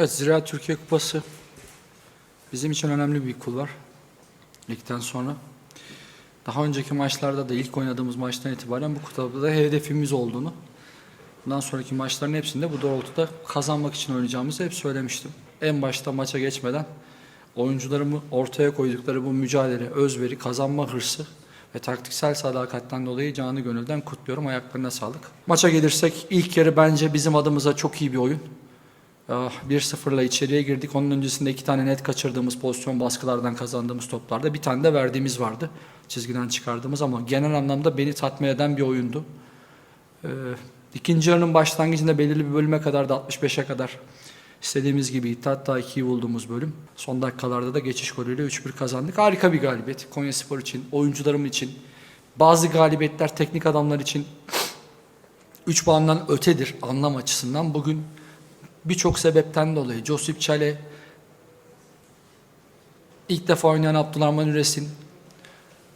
Evet, Ziraat Türkiye Kupası bizim için önemli bir kulvar. Ligden sonra. Daha önceki maçlarda da ilk oynadığımız maçtan itibaren bu kupada da hedefimiz olduğunu, bundan sonraki maçların hepsinde bu doğrultuda kazanmak için oynayacağımızı hep söylemiştim. En başta maça geçmeden oyuncularımı ortaya koydukları bu mücadele, özveri, kazanma hırsı ve taktiksel sadakatten dolayı canı gönülden kutluyorum. Ayaklarına sağlık. Maça gelirsek ilk yarı bence bizim adımıza çok iyi bir oyun. Ah, 1-0'la içeriye girdik. Onun öncesinde iki tane net kaçırdığımız pozisyon baskılardan kazandığımız toplarda bir tane de verdiğimiz vardı. Çizgiden çıkardığımız ama genel anlamda beni tatmin eden bir oyundu. Ee, ikinci yarının başlangıcında belirli bir bölüme kadar da 65'e kadar istediğimiz gibi hatta 2'yi bulduğumuz bölüm. Son dakikalarda da geçiş golüyle 3-1 kazandık. Harika bir galibiyet. Konya Spor için, oyuncularım için. Bazı galibiyetler teknik adamlar için 3 puandan ötedir anlam açısından. Bugün birçok sebepten dolayı Josip Çale, ilk defa oynayan Abdülrahman Üresin,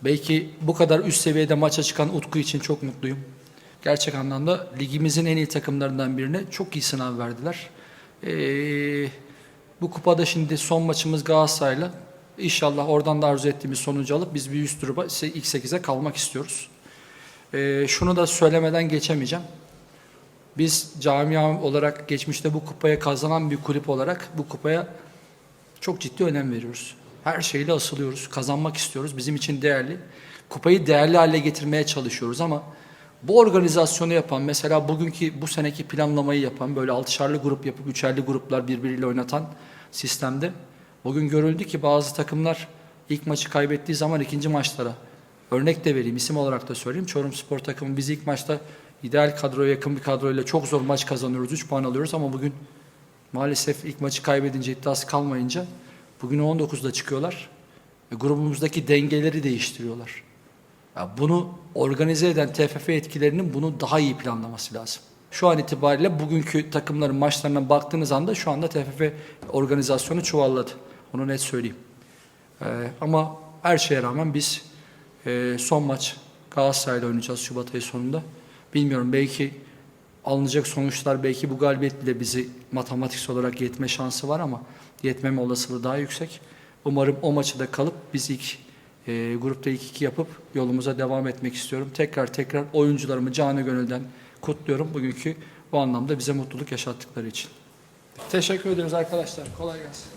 belki bu kadar üst seviyede maça çıkan Utku için çok mutluyum. Gerçek anlamda ligimizin en iyi takımlarından birine çok iyi sınav verdiler. Ee, bu kupada şimdi son maçımız Galatasaray'la. İnşallah oradan da arzu ettiğimiz sonucu alıp biz bir üst gruba ilk 8'e kalmak istiyoruz. Ee, şunu da söylemeden geçemeyeceğim. Biz camia olarak geçmişte bu kupaya kazanan bir kulüp olarak bu kupaya çok ciddi önem veriyoruz. Her şeyle asılıyoruz. Kazanmak istiyoruz. Bizim için değerli. Kupayı değerli hale getirmeye çalışıyoruz ama bu organizasyonu yapan, mesela bugünkü bu seneki planlamayı yapan, böyle altışarlı grup yapıp üçerli gruplar birbiriyle oynatan sistemde bugün görüldü ki bazı takımlar ilk maçı kaybettiği zaman ikinci maçlara örnek de vereyim, isim olarak da söyleyeyim. Çorum Spor takımı biz ilk maçta ideal kadroya yakın bir kadroyla çok zor maç kazanıyoruz, 3 puan alıyoruz ama bugün maalesef ilk maçı kaybedince iddiası kalmayınca bugün 19'da çıkıyorlar ve grubumuzdaki dengeleri değiştiriyorlar. Ya bunu organize eden TFF etkilerinin bunu daha iyi planlaması lazım. Şu an itibariyle bugünkü takımların maçlarına baktığınız anda şu anda TFF organizasyonu çuvalladı. Onu net söyleyeyim. Ee, ama her şeye rağmen biz e, son maç Galatasaray'la oynayacağız Şubat ayı sonunda. Bilmiyorum belki alınacak sonuçlar belki bu galibiyet bizi matematiksel olarak yetme şansı var ama yetmeme olasılığı daha yüksek. Umarım o maçı da kalıp biz ilk e, grupta ilk iki yapıp yolumuza devam etmek istiyorum. Tekrar tekrar oyuncularımı canı gönülden kutluyorum bugünkü bu anlamda bize mutluluk yaşattıkları için. Teşekkür ederiz arkadaşlar. Kolay gelsin.